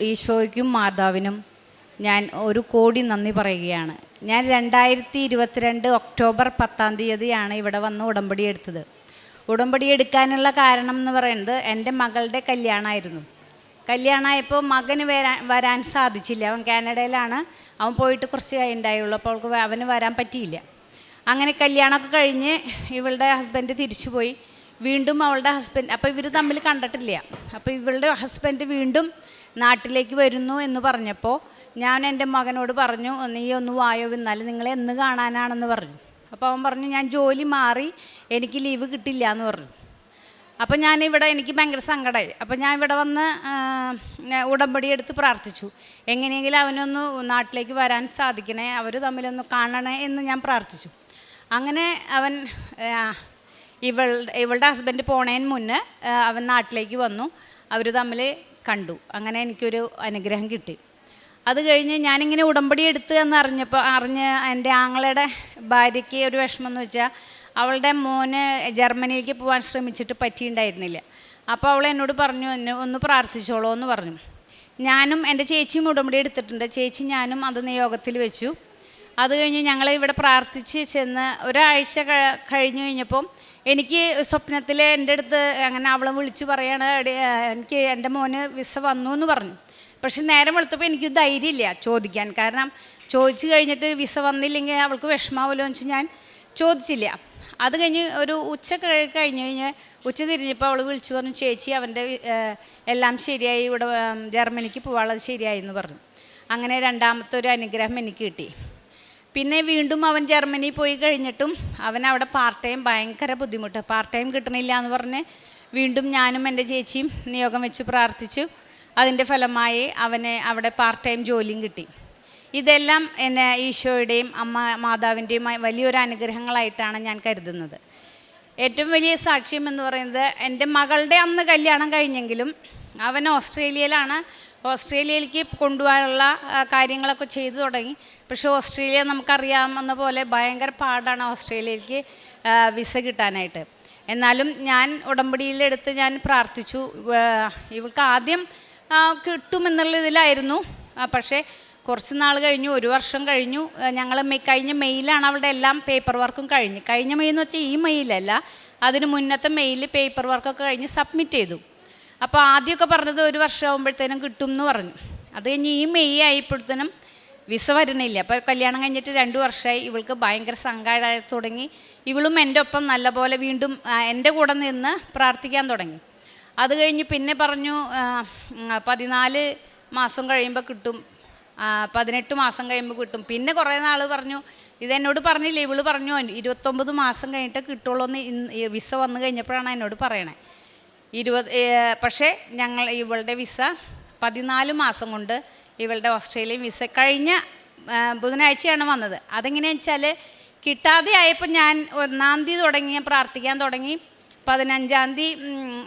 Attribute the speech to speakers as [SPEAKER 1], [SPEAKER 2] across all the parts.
[SPEAKER 1] ഈശോയ്ക്കും മാതാവിനും ഞാൻ ഒരു കോടി നന്ദി പറയുകയാണ്. ഞാൻ രണ്ടായിരത്തി ഇരുപത്തിരണ്ട് ഒക്ടോബർ പത്താം തീയതിയാണ് ഇവിടെ വന്ന് ഉടമ്പടി എടുത്തത്. ഉടമ്പടി എടുക്കാനുള്ള കാരണം എന്ന് പറയുന്നത് എന്റെ മകളുടെ കല്യാണമായിരുന്നു. കല്യാണമായപ്പോൾ മകന് വരാൻ വരാൻ സാധിച്ചില്ല. അവൻ കാനഡയിലാണ്. അവൻ പോയിട്ട് കുറച്ച് ഉണ്ടായുള്ളൂ അപ്പോൾ അവൾക്ക് അവന് വരാൻ പറ്റിയില്ല. അങ്ങനെ കല്യാണമൊക്കെ കഴിഞ്ഞ് ഇവളുടെ ഹസ്ബൻഡ് തിരിച്ചു പോയി വീണ്ടും അവളുടെ ഹസ്ബൻഡ് അപ്പോൾ ഇവർ തമ്മിൽ കണ്ടിട്ടില്ല. അപ്പോൾ ഇവളുടെ ഹസ്ബൻഡ് വീണ്ടും നാട്ടിലേക്ക് വരുന്നു എന്ന് പറഞ്ഞപ്പോൾ ഞാൻ എന്റെ മകനോട് പറഞ്ഞു നീ ഒന്ന് വായോ എന്നാലും നിങ്ങളെ എന്ന് കാണാനാണെന്ന് പറഞ്ഞു. അപ്പോൾ അവൻ പറഞ്ഞു ഞാൻ ജോലി മാറി എനിക്ക് ലീവ് കിട്ടില്ല എന്ന് പറഞ്ഞു. അപ്പോൾ ഞാനിവിടെ എനിക്ക് ഭയങ്കര സങ്കടമായി അപ്പോൾ ഞാൻ ഇവിടെ വന്ന് ഉടമ്പടി എടുത്ത് പ്രാർത്ഥിച്ചു. എങ്ങനെയെങ്കിലും അവനൊന്ന് നാട്ടിലേക്ക് വരാൻ സാധിക്കണേ അവർ തമ്മിലൊന്ന് കാണണേ എന്ന് ഞാൻ പ്രാർത്ഥിച്ചു. അങ്ങനെ അവൻ ഇവൾ ഇവളുടെ ഹസ്ബൻഡ് പോണേന് മുന്നേ അവൻ നാട്ടിലേക്ക് വന്നു. അവർ തമ്മിൽ കണ്ടു. അങ്ങനെ എനിക്കൊരു അനുഗ്രഹം കിട്ടി. അത് കഴിഞ്ഞ് ഞാനിങ്ങനെ ഉടമ്പടി എടുത്ത് എന്ന് അറിഞ്ഞപ്പോൾ അറിഞ്ഞ് എന്റെ ആങ്ങളയുടെ ഭാര്യയ്ക്ക് ഒരു വിഷമം എന്ന് വെച്ചാൽ അവളുടെ മോന് ജർമ്മനിയിലേക്ക് പോകാൻ ശ്രമിച്ചിട്ട് പറ്റിയിട്ടുണ്ടായിരുന്നില്ല അപ്പോൾ അവൾ എന്നോട് പറഞ്ഞു എന്നെ ഒന്ന് പ്രാർത്ഥിച്ചോളൂ എന്ന് പറഞ്ഞു. ഞാനും എന്റെ ചേച്ചിയും ഉടമ്പടി എടുത്തിട്ടുണ്ട്. ചേച്ചി ഞാനും അത് നിയോഗത്തിൽ വെച്ചു. അത് കഴിഞ്ഞ് ഞങ്ങൾ ഇവിടെ പ്രാർത്ഥിച്ച് ചെന്ന് ഒരാഴ്ച കഴിഞ്ഞു കഴിഞ്ഞ് കഴിഞ്ഞപ്പം എനിക്ക് സ്വപ്നത്തിൽ എന്റെ അടുത്ത് അങ്ങനെ അവളെ വിളിച്ച് പറയാണ് എനിക്ക് എന്റെ മോന് വിസ വന്നു എന്ന് പറഞ്ഞു. പക്ഷെ നേരം വെളുത്തപ്പോൾ എനിക്ക് ധൈര്യമില്ല ചോദിക്കാൻ. കാരണം ചോദിച്ചു കഴിഞ്ഞിട്ട് വിസ വന്നില്ലെങ്കിൽ അവൾക്ക് വിഷമാവുമല്ലോ എന്ന് ഞാൻ ചോദിച്ചില്ല. അത് കഴിഞ്ഞ് ഒരു ഉച്ച കഴി- കഴിഞ്ഞ് കഴിഞ്ഞ് ഉച്ച തിരിഞ്ഞപ്പോൾ അവൾ വിളിച്ചു പറഞ്ഞു ചേച്ചി അവന്റെ എല്ലാം ശരിയായി ഇവിടെ ജർമ്മനിക്ക് പോകാനുള്ളത് ശരിയായി എന്ന് പറഞ്ഞു. അങ്ങനെ രണ്ടാമത്തെ ഒരു അനുഗ്രഹം എനിക്ക് കിട്ടി. പിന്നെ വീണ്ടും അവൻ ജർമ്മനി പോയി കഴിഞ്ഞിട്ടും അവൻ അവിടെ പാർട്ട് ടൈം ഭയങ്കര ബുദ്ധിമുട്ട്. പാർട്ട് ടൈം കിട്ടണില്ല എന്ന് പറഞ്ഞ് വീണ്ടും ഞാനും എന്റെ ചേച്ചിയും നിയോഗം വെച്ച് പ്രാർത്ഥിച്ചു. അതിന്റെ ഫലമായി അവന് അവിടെ പാർട്ട് ടൈം ജോലിയും കിട്ടി. ഇതെല്ലാം എന്നെ ഈശോയുടെയും അമ്മ മാതാവിന്റെയും വലിയൊരു അനുഗ്രഹങ്ങളായിട്ടാണ് ഞാൻ കരുതുന്നത്. ഏറ്റവും വലിയ സാക്ഷ്യം എന്ന് പറയുന്നത് എന്റെ മകളുടെ അന്ന് കല്യാണം കഴിഞ്ഞെങ്കിലും അവൻ ഓസ്ട്രേലിയയിലാണ് ഓസ്ട്രേലിയയിലേക്ക് കൊണ്ടുപോകാനുള്ള കാര്യങ്ങളൊക്കെ ചെയ്തു തുടങ്ങി. പക്ഷേ ഓസ്ട്രേലിയ നമുക്കറിയാമെന്ന പോലെ ഭയങ്കര പാടാണ് ഓസ്ട്രേലിയയിലേക്ക് വിസ കിട്ടാനായിട്ട്. എന്നാലും ഞാൻ ഉടമ്പടിയിലെടുത്ത് ഞാൻ പ്രാർത്ഥിച്ചു. ഇവൾക്ക് ആദ്യം കിട്ടുമെന്നുള്ള ഇതിലായിരുന്നു. പക്ഷേ കുറച്ച് നാൾ കഴിഞ്ഞു ഒരു വർഷം കഴിഞ്ഞു. ഞങ്ങൾ കഴിഞ്ഞ മെയ്യിലാണ് അവളുടെ എല്ലാം പേപ്പർ വർക്കും കഴിഞ്ഞ്. കഴിഞ്ഞ മെയ് എന്ന് വെച്ചാൽ ഈ മെയ്യിലല്ല അതിന് മുന്നത്തെ മെയ്യിൽ പേപ്പർ വർക്കൊക്കെ കഴിഞ്ഞ് സബ്മിറ്റ് ചെയ്തു. അപ്പോൾ ആദ്യമൊക്കെ പറഞ്ഞത് ഒരു വർഷം ആകുമ്പോഴത്തേനും കിട്ടും എന്ന് പറഞ്ഞു. അത് കഴിഞ്ഞ് ഈ മെയ് ആയപ്പോഴത്തേനും വിസ വരുന്നില്ല. അപ്പോൾ കല്യാണം കഴിഞ്ഞിട്ട് രണ്ട് വർഷമായി. ഇവൾക്ക് ഭയങ്കര സങ്കടമായി തുടങ്ങി. ഇവളും എന്റെ ഒപ്പം നല്ലപോലെ വീണ്ടും എന്റെ കൂടെ നിന്ന് പ്രാർത്ഥിക്കാൻ തുടങ്ങി. അത് കഴിഞ്ഞ് പിന്നെ പറഞ്ഞു പതിനാല് മാസം കഴിയുമ്പോൾ കിട്ടും. പതിനെട്ട് മാസം കഴിയുമ്പോൾ കിട്ടും. പിന്നെ കുറേ നാൾ പറഞ്ഞു ഇതെന്നോട് പറഞ്ഞില്ല? ഇവൾ പറഞ്ഞു ഇരുപത്തൊമ്പത് മാസം കഴിഞ്ഞിട്ട് കിട്ടുള്ളൂ എന്ന് വിസ വന്നു കഴിഞ്ഞപ്പോഴാണ് എന്നോട് പറയണേ. ഇരുപത് പക്ഷേ ഞങ്ങൾ ഇവളുടെ വിസ പതിനാല് മാസം കൊണ്ട് ഇവളുടെ ഓസ്ട്രേലിയൻ വിസ കഴിഞ്ഞ ബുധനാഴ്ചയാണ് വന്നത്. അതെങ്ങനെയാണെന്ന് വെച്ചാൽ കിട്ടാതെ ആയപ്പോൾ ഞാൻ ഒന്നാം തീയതി തുടങ്ങി പ്രാർത്ഥിക്കാൻ തുടങ്ങി. പതിനഞ്ചാം തീയതി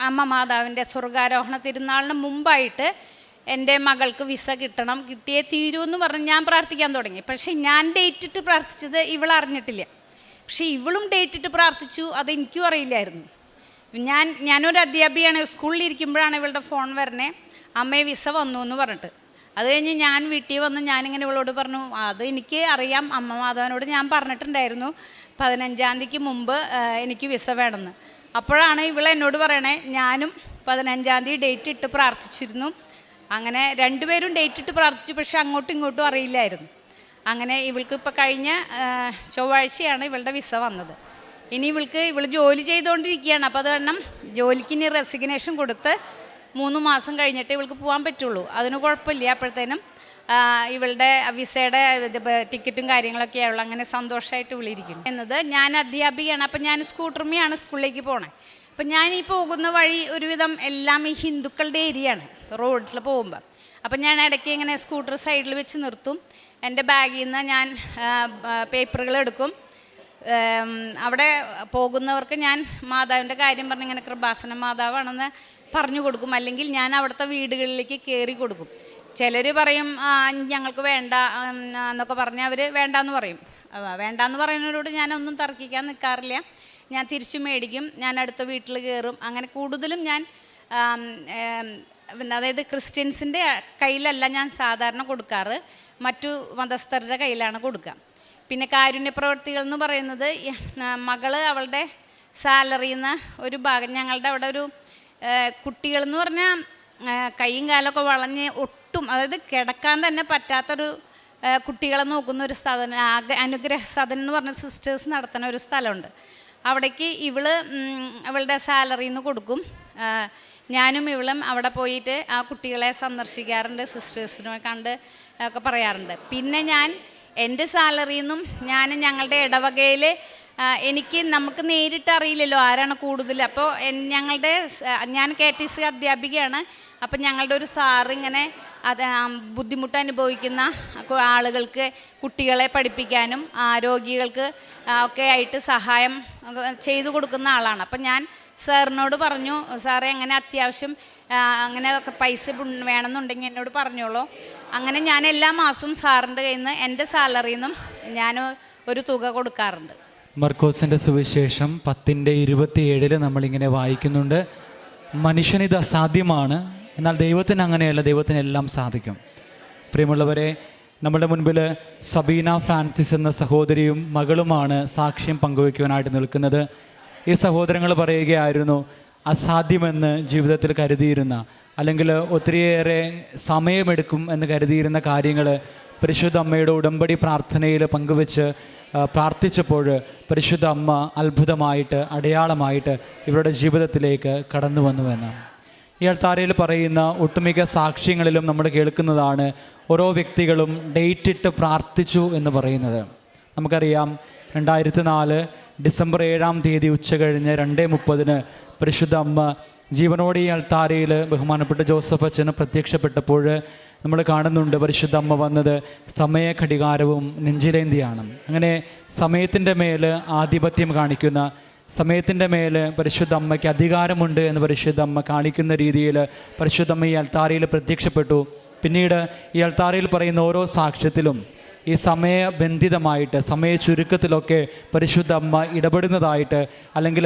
[SPEAKER 1] അമ്മ മാതാവിന്റെ സ്വർഗാരോഹണ തിരുനാളിന് മുമ്പായിട്ട് എന്റെ മകൾക്ക് വിസ കിട്ടണം. കിട്ടിയേ തീരൂ എന്ന് പറഞ്ഞ് ഞാൻ പ്രാർത്ഥിക്കാൻ തുടങ്ങി. പക്ഷേ ഞാൻ ഡേറ്റ് ഇട്ട് പ്രാർത്ഥിച്ചത് ഇവൾ അറിഞ്ഞിട്ടില്ല. പക്ഷേ ഇവളും ഡേറ്റ് ഇട്ട് പ്രാർത്ഥിച്ചു അത് എനിക്കും അറിയില്ലായിരുന്നു. ഞാൻ ഞാനൊരു അധ്യാപികയാണ്. സ്കൂളിൽ ഇരിക്കുമ്പോഴാണ് ഇവളുടെ ഫോൺ വരണേ. അമ്മയെ വിസ വന്നു എന്ന് പറഞ്ഞിട്ട്. അത് കഴിഞ്ഞ് ഞാൻ വീട്ടിൽ വന്ന് ഞാനിങ്ങനെ ഇവളോട് പറഞ്ഞു അത് എനിക്ക് അറിയാം. അമ്മ മാധവനോട് ഞാൻ പറഞ്ഞിട്ടുണ്ടായിരുന്നു. പതിനഞ്ചാം തീയതിക്ക് മുമ്പ് എനിക്ക് വിസ വേണമെന്ന്. അപ്പോഴാണ് ഇവൾ എന്നോട് പറയണേ ഞാനും പതിനഞ്ചാം തീയതി ഡേറ്റ് ഇട്ട് പ്രാർത്ഥിച്ചിരുന്നു. അങ്ങനെ രണ്ടുപേരും ഡേറ്റ് ഇട്ട് പ്രാർത്ഥിച്ചു പക്ഷെ അങ്ങോട്ടും ഇങ്ങോട്ടും അറിയില്ലായിരുന്നു. അങ്ങനെ ഇവൾക്ക് ഇപ്പോൾ കഴിഞ്ഞ ചൊവ്വാഴ്ചയാണ് ഇവളുടെ വിസ വന്നത്. ഇനി ഇവൾക്ക് ഇവൾ ജോലി ചെയ്തുകൊണ്ടിരിക്കുകയാണ് അപ്പോൾ അത് കാരണം ജോലിക്ക് ഇനി റെസിഗ്നേഷൻ കൊടുത്ത് മൂന്ന് മാസം കഴിഞ്ഞിട്ട് ഇവൾക്ക് പോകാൻ പറ്റുള്ളൂ. അതിന് കുഴപ്പമില്ല. അപ്പോഴത്തേനും ഇവളുടെ വിസയുടെ ടിക്കറ്റും കാര്യങ്ങളൊക്കെ ആയുള്ളൂ. അങ്ങനെ സന്തോഷമായിട്ട് വിളിയിരിക്കുന്നു എന്നത് ഞാൻ അധ്യാപികയാണ്. അപ്പം ഞാൻ സ്കൂട്ടർമിയാണ് സ്കൂളിലേക്ക് പോണേ. അപ്പം ഞാൻ ഈ പോകുന്ന വഴി ഒരുവിധം എല്ലാം ഈ ഹിന്ദുക്കളുടെ ഏരിയയാണ്. റോഡിൽ പോകുമ്പോൾ അപ്പം ഞാൻ ഇടയ്ക്ക് ഇങ്ങനെ സ്കൂട്ടർ സൈഡിൽ വെച്ച് നിർത്തും. എന്റെ ബാഗിൽ നിന്ന് ഞാൻ പേപ്പറുകൾ എടുക്കും അവിടെ പോകുന്നവർക്ക് ഞാൻ മാതാവിന്റെ കാര്യം പറഞ്ഞ് ഇങ്ങനെ കൃപാസന മാതാവാണെന്ന് പറഞ്ഞു കൊടുക്കും. അല്ലെങ്കിൽ ഞാൻ അവിടുത്തെ വീടുകളിലേക്ക് കയറി കൊടുക്കും. ചിലർ പറയും ഞങ്ങൾക്ക് വേണ്ട എന്നൊക്കെ പറഞ്ഞ് അവർ വേണ്ടാന്ന് പറയും. വേണ്ടാന്ന് പറയുന്നവരോട് ഞാനൊന്നും തർക്കിക്കാൻ നിൽക്കാറില്ല ഞാൻ തിരിച്ചു മേടിക്കും ഞാൻ അടുത്ത വീട്ടിൽ കയറും. അങ്ങനെ കൂടുതലും ഞാൻ അതായത് ക്രിസ്ത്യൻസിന്റെ കയ്യിലല്ല ഞാൻ സാധാരണ കൊടുക്കാറ്. മറ്റു മതസ്ഥരുടെ കയ്യിലാണ് കൊടുക്കുക. പിന്നെ കാരുണ്യ പ്രവർത്തികൾ എന്ന് പറയുന്നത് മകൾ അവളുടെ സാലറിയിൽ നിന്ന് ഒരു ഭാഗം ഞങ്ങളുടെ അവിടെ ഒരു കുട്ടികൾ എന്ന് പറഞ്ഞാൽ കൈയും കാലൊക്കെ വളഞ്ഞ് ഒട്ടും അതായത് കിടക്കാൻ തന്നെ പറ്റാത്തൊരു കുട്ടികളെ നോക്കുന്ന ഒരു സദന അനുഗ്രഹ സദൻ എന്ന് പറഞ്ഞ സിസ്റ്റേഴ്സ് നടത്തുന്ന ഒരു സ്ഥലമുണ്ട്. അവിടേക്ക് ഇവൾ അവളുടെ സാലറിയിൽ നിന്ന് കൊടുക്കും ഞാനും ഇവളും അവിടെ പോയിട്ട് ആ കുട്ടികളെ സന്ദർശിക്കാറുണ്ട് സിസ്റ്റേഴ്സിനെ കണ്ട് ഒക്കെ പറയാറുണ്ട്. പിന്നെ ഞാൻ എന്റെ സാലറിയിൽ നിന്നും ഞാൻ ഞങ്ങളുടെ ഇടവകയിൽ എനിക്ക് നമുക്ക് നേരിട്ട് അറിയില്ലല്ലോ ആരാണ് കൂടുതൽ. അപ്പോൾ ഞങ്ങളുടെ ഞാൻ കെ ടി സി അധ്യാപികയാണ്. അപ്പം ഞങ്ങളുടെ ഒരു സാറ് ഇങ്ങനെ അത് ബുദ്ധിമുട്ട് അനുഭവിക്കുന്ന ആളുകൾക്ക് കുട്ടികളെ പഠിപ്പിക്കാനും ആരോഗ്യികൾക്ക് ഒക്കെ ആയിട്ട് സഹായം ചെയ്തു കൊടുക്കുന്ന ആളാണ്. അപ്പം ഞാൻ സാറിനോട് പറഞ്ഞു സാറേ അങ്ങനെ അത്യാവശ്യം അങ്ങനെ പൈസ വേണമെന്നുണ്ടെങ്കിൽ എന്നോട് പറഞ്ഞോളൂ. അങ്ങനെ ഞാൻ എല്ലാ മാസവും സാറിന്റെ കയ്യിൽ നിന്ന് എന്റെ സാലറിയിൽ നിന്നും ഞാൻ ഒരു തുക കൊടുക്കാറുണ്ട്.
[SPEAKER 2] മർക്കോസിന്റെ സുവിശേഷം പത്തിന്റെ ഇരുപത്തിയേഴിൽ നമ്മളിങ്ങനെ വായിക്കുന്നുണ്ട്. മനുഷ്യനിത് അസാധ്യമാണ് എന്നാൽ ദൈവത്തിന് അങ്ങനെയല്ല ദൈവത്തിന് എല്ലാം സാധിക്കും. പ്രിയമുള്ളവരെ നമ്മുടെ മുൻപിൽ സബീന ഫ്രാൻസിസ് എന്ന സഹോദരിയും മകളുമാണ് സാക്ഷ്യം പങ്കുവയ്ക്കുവാനായിട്ട് നിൽക്കുന്നത്. ഈ സഹോദരങ്ങൾ പറയുകയായിരുന്നു അസാധ്യമെന്ന് ജീവിതത്തിൽ കരുതിയിരുന്ന അല്ലെങ്കിൽ ഒത്തിരിയേറെ സമയമെടുക്കും എന്ന് കരുതിയിരുന്ന കാര്യങ്ങൾ പരിശുദ്ധ അമ്മയുടെ ഉടമ്പടി പ്രാർത്ഥനയിൽ പങ്കുവെച്ച് പ്രാർത്ഥിച്ചപ്പോൾ പരിശുദ്ധ അമ്മ അത്ഭുതമായിട്ട് അടയാളമായിട്ട് ഇവരുടെ ജീവിതത്തിലേക്ക് കടന്നു വന്നുവെന്ന് ഇയാൾ അൾത്താരയിൽ പറയുന്ന ഒട്ടുമിക്ക സാക്ഷ്യങ്ങളിലും നമ്മൾ കേൾക്കുന്നതാണ് ഓരോ വ്യക്തികളും ഡേറ്റിട്ട് പ്രാർത്ഥിച്ചു എന്ന് പറയുന്നത്. നമുക്കറിയാം രണ്ടായിരത്തി നാല് ഡിസംബർ ഏഴാം തീയതി ഉച്ച കഴിഞ്ഞ് രണ്ടേ മുപ്പതിന് പരിശുദ്ധ അമ്മ ജീവനോടെ ഈ ബഹുമാനപ്പെട്ട ജോസഫ് അച്ഛന് പ്രത്യക്ഷപ്പെട്ടപ്പോൾ നമ്മൾ കാണുന്നുണ്ട് പരിശുദ്ധ അമ്മ വന്നത് സമയ ഘടികാരവും നെഞ്ചിലേന്തിയാണ്. അങ്ങനെ സമയത്തിന്റെ മേൽ ആധിപത്യം കാണിക്കുന്ന സമയത്തിന്റെ മേൽ പരിശുദ്ധ അമ്മയ്ക്ക് അധികാരമുണ്ട് എന്ന് പരിശുദ്ധ അമ്മ കാണിക്കുന്ന രീതിയിൽ പരിശുദ്ധ അമ്മ ഈ അൾത്താരയിൽ പ്രത്യക്ഷപ്പെട്ടു. പിന്നീട് ഈ അൾത്താരയിൽ പറയുന്ന ഓരോ സാക്ഷ്യത്തിലും ഈ സമയബന്ധിതമായിട്ട് സമയ ചുരുക്കത്തിലൊക്കെ പരിശുദ്ധ അമ്മ ഇടപെടുന്നതായിട്ട് അല്ലെങ്കിൽ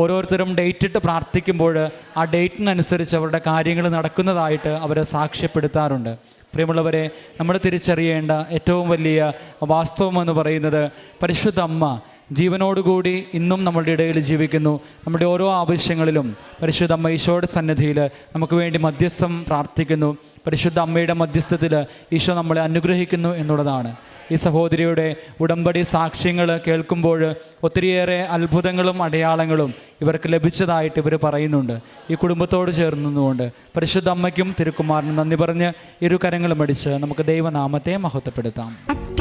[SPEAKER 2] ഓരോരുത്തരും ഡേറ്റ് ഇട്ട് പ്രാർത്ഥിക്കുമ്പോൾ ആ ഡേറ്റിനനുസരിച്ച് അവരുടെ കാര്യങ്ങൾ നടക്കുന്നതായിട്ട് അവരെ സാക്ഷ്യപ്പെടുത്താറുണ്ട്. പ്രിയമുള്ളവരെ നമ്മൾ തിരിച്ചറിയേണ്ട ഏറ്റവും വലിയ വാസ്തവം എന്ന് പറയുന്നത് പരിശുദ്ധ അമ്മ ജീവനോടുകൂടി ഇന്നും നമ്മളുടെ ഇടയിൽ ജീവിക്കുന്നു. നമ്മുടെ ഓരോ ആവശ്യങ്ങളിലും പരിശുദ്ധ അമ്മ ഈശോയുടെ സന്നിധിയിൽ നമുക്ക് വേണ്ടി മധ്യസ്ഥം പ്രാർത്ഥിക്കുന്നു. പരിശുദ്ധ അമ്മയുടെ മധ്യസ്ഥത്തിൽ ഈശോ നമ്മളെ അനുഗ്രഹിക്കുന്നു എന്നുള്ളതാണ്. ഈ സഹോദരിയുടെ ഉടമ്പടി സാക്ഷ്യങ്ങൾ കേൾക്കുമ്പോൾ ഒത്തിരിയേറെ അത്ഭുതങ്ങളും അടയാളങ്ങളും ഇവർക്ക് ലഭിച്ചതായിട്ട് ഇവർ പറയുന്നുണ്ട്. ഈ കുടുംബത്തോട് ചേർന്നുകൊണ്ട് പരിശുദ്ധ അമ്മയ്ക്കും തിരുക്കുമാറിനും നന്ദി പറഞ്ഞ് ഇരു കരങ്ങളും അടിച്ച് നമുക്ക് ദൈവനാമത്തെ മഹത്വപ്പെടുത്താം.